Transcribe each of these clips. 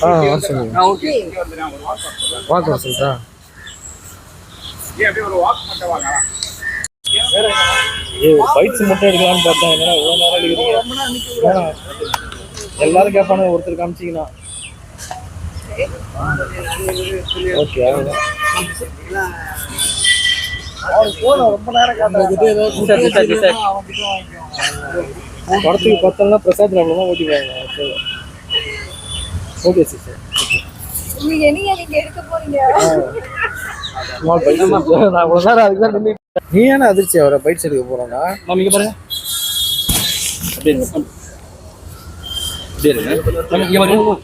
ஆ வர சொல்லுங்க வாக்கு வர பைட்ஸ் மட்டும் எடுக்கலாம்னு பார்த்தேன் என்னடா இவ்வளோ நேரம் எடுக்கிறீங்க எல்லாரும் கேட்பானுங்க ஒருத்தர் காமிச்சிங்கன்னா ஓகே அவ்வளோதான் படத்துக்கு பத்தலாம் பிரசாத் அவ்வளோதான் ஓட்டிப்பாங்க. ஓகே சார் நீங்க என்னங்க நீங்க எடுக்க போறீங்க? ஸ்மால் பைட்ஸ் நான் இவ்வளோ நேரம் அதுக்கு தான் நின்று நீ ஏன்னா அதிர்ச்சி அவரை பைட்ஸ் எடுக்க போகிறோன்னா மாமி இங்க பாருங்க. அப்படியே இருங்க. அப்படியே இருங்க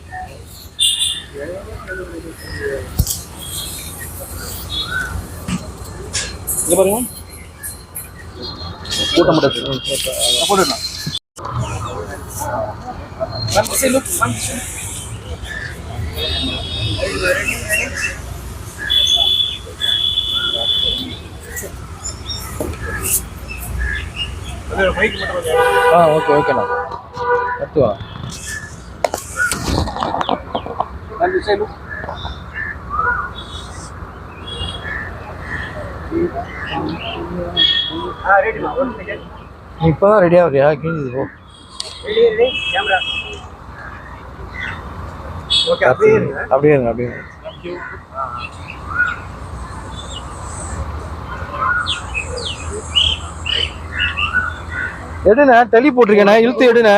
இங்க பாருங்க. இங்க பாருங்க கூட்ட மாட்டேன். போட்டுடலாம். ஆ ஓகே ஓகேண்ணா பத்துவா நீ இப்போ தான் ரெடியாக வரியா கிழிஞ்சது போ அப்படியே அப்படியே எடுண்ணே டெலி போட்டிருக்கேண்ணே இழுத்து எடுண்ணே.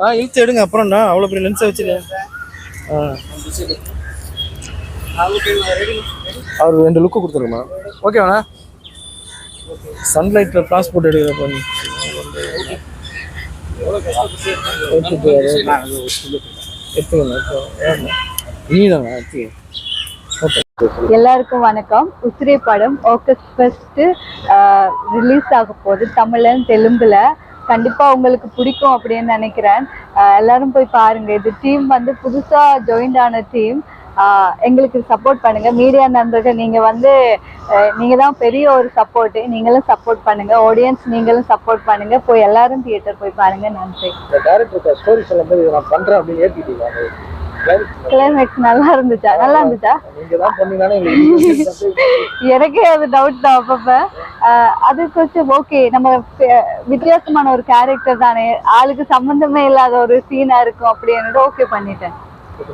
ஆ இழுத்து எடுங்க அப்புறம்ண்ணா. அவ்வளோ பெரிய லென்ஸை வச்சுரு ஆ. அவர் ரெண்டு லுக்கு கொடுத்துருங்கண்ணா ஓகேவாண்ணா சன்லைட்டில் டிரான்ஸ்போர்ட் எடுக்கிற பண்ணி எல்லாருக்கும் வணக்கம். உசிரே படம் ஆகஸ்ட் ஃபர்ஸ்ட் ரிலீஸ் ஆக போகுது. தமிழன் தெலுங்குல. கண்டிப்பா உங்களுக்கு பிடிக்கும் அப்படின்னு நினைக்கிறேன். எல்லாரும் போய் பாருங்க. இது டீம் வந்து புதுசா ஜாயின்ட் ஆன டீம் எங்களுக்கு சப்போர்ட் பண்ணுங்க. மீடியா நண்பர்கள் நீங்க வந்து நீங்க தான் பெரிய ஒரு சப்போர்ட் நீங்களும் சப்போர்ட் பண்ணுங்க. ஆடியன்ஸ் நீங்களும் சப்போர்ட் பண்ணுங்க. போய் எல்லாரும் தியேட்டர் போய் பாருங்க. நன்றி. கிளைமேக்ஸ் நல்லா இருந்துச்சா? நல்லா இருந்துச்சா? எனக்கே அது டவுட் தான் அப்பப்ப. அது கொஞ்சம் ஓகே நம்ம வித்தியாசமான ஒரு கேரக்டர் தானே. ஆளுக்கு சம்பந்தமே இல்லாத ஒரு சீனா இருக்கும் அப்படின்னு ஓகே பண்ணிட்டேன்.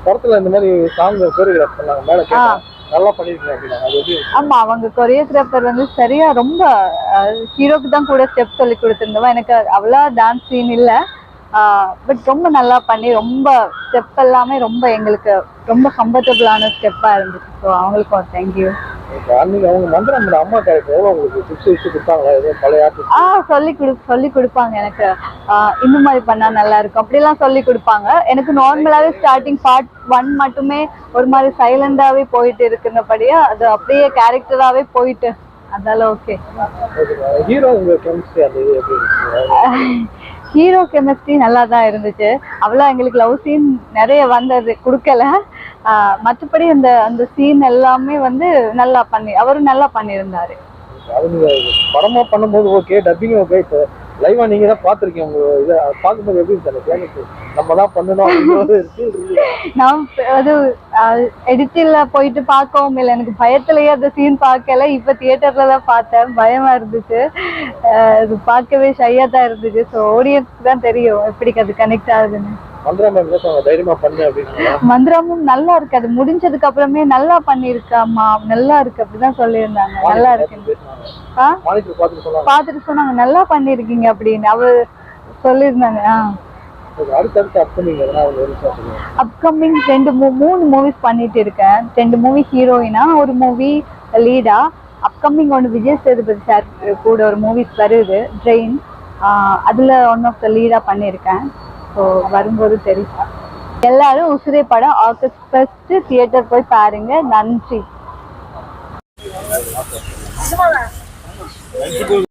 படத்துல இந்த மாதிரி சாங் கோரியோகிராஃப் பண்ணாங்க. மேல கேட்டேன் நல்லா பண்ணிருக்கீங்க ஆமா அவங்க கொரியோகிராஃபர் வந்து சரியா ரொம்ப ஹீரோக்கு தான் கூட ஸ்டெப் சொல்லி கொடுத்துருந்தவன் எனக்கு அவ்வளோ டான்ஸ் சீன் இல்ல. பட் ரொம்ப நல்லா பண்ணி ரொம்ப ஸ்டெப் எல்லாமே ரொம்ப எங்களுக்கு ரொம்ப கம்ஃபர்டபுளான ஸ்டெப்பா இருந்துச்சு. ஸோ அவங்களுக்கும் தேங்க்யூ அன்னைக்கு அவங்க மந்திரம் பண்ண அம்மா கேரக்டர் எவ்வளவு உங்களுக்கு டிப்ஸ் வச்சு கொடுத்தாங்களா? ஏதோ பழைய ஆ சொல்லி கொடு சொல்லி கொடுப்பாங்க எனக்கு. இந்த மாதிரி பண்ணா நல்லா இருக்கும். அப்படிலாம் சொல்லி கொடுப்பாங்க. எனக்கு நார்மலாவே ஸ்டார்டிங் பார்ட் ஒன் மட்டுமே ஒரு மாதிரி சைலண்டாவே போயிட்டு இருக்குன்னபடியா அது அப்படியே கேரக்டராவே போயிட்டு. அதனால ஓகே ஹீரோ அந்த ஹீரோ கெமிஸ்ட்ரி நல்லா தான் இருந்துச்சு. அவ்வளோ எங்களுக்கு லவ் சீன் நிறைய வந்தது. கொடுக்கல. மற்றபடி அந்த அந்த சீன் எல்லாமே வந்து நல்லா பண்ணி அவரும் நல்லா பண்ணியிருந்தாரு. அது நீங்க படமா பண்ணும்போது ஓகே டப்பிங் ஓகே இப்போ லைவா நீங்க தான் பார்த்துருக்கீங்க உங்க இதை பார்க்கும்போது எப்படி இருந்துச்சு? நம்ம தான் பண்ணணும் நான் அது எடிட்டில் போயிட்டு பார்க்கவும் இல்லை. எனக்கு பயத்திலேயே அந்த சீன் பார்க்கல. இப்போ தியேட்டர்ல தான் பார்த்தேன். பயமா இருந்துச்சு. அது பார்க்கவே ஷையா தான் இருந்துச்சு. ஸோ ஆடியன்ஸ்க்கு தான் தெரியும். எப்படி அது கனெக்ட் ஆகுதுன்னு. மந்திரமும் நல்லா இருக்கு. அது முடிஞ்சதுக்கு அப்புறமே நல்லா பண்ணியிருக்காமா நல்லா இருக்கு. அப்படிதான் சொல்லியிருந்தாங்க. நல்லா இருக்கு. பார்த்துட்டு சொன்னாங்க. நல்லா பண்ணியிருக்கீங்க அப்படின்னு அவர் சொல்லியிருந்தாங்க. அப்கமிங் ரெண்டு மூணு மூவிஸ் பண்ணிட்டு இருக்கேன். ரெண்டு மூவி ஹீரோயினா ஒரு மூவி லீடா அப்கமிங் ஒன்று விஜய் சேதுபதி சார் கூட ஒரு மூவிஸ் வருது. ட்ரெயின் அதில் ஒன் ஆஃப் த லீடாக பண்ணியிருக்கேன். ஸோ வரும்போது தெரியும். எல்லாரும் உசிரே படம் ஆகஸ்ட் ஃபர்ஸ்ட் தியேட்டர் போய் பாருங்க. நன்றி.